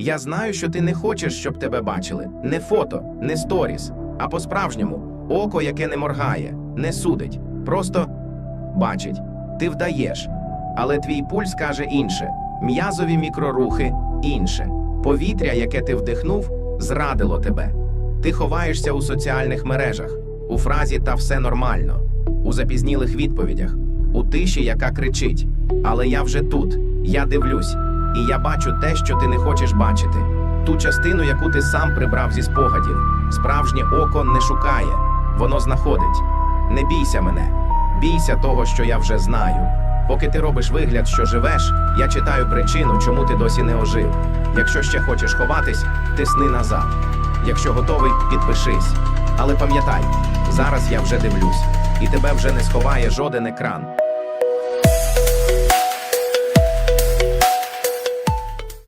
Я знаю, що ти не хочеш, щоб тебе бачили. Не фото, не сторіс, а по-справжньому око, яке не моргає, не судить, просто бачить. Ти вдаєш. Але твій пульс каже інше: м'язові мікрорухи інше. Повітря, яке ти вдихнув, зрадило тебе. Ти ховаєшся у соціальних мережах, у фразі та все нормально, у запізнілих відповідях, у тиші, яка кричить. Але я вже тут, я дивлюсь, і я бачу те, що ти не хочеш бачити. Ту частину, яку ти сам прибрав зі спогадів. Справжнє око не шукає, воно знаходить. Не бійся мене, бійся того, що я вже знаю. Поки ти робиш вигляд, що живеш, я читаю причину, чому ти досі не ожив. Якщо ще хочеш ховатись, тисни назад. Якщо готовий, підпишись. Але пам'ятай, зараз я вже дивлюсь, і тебе вже не сховає жоден екран.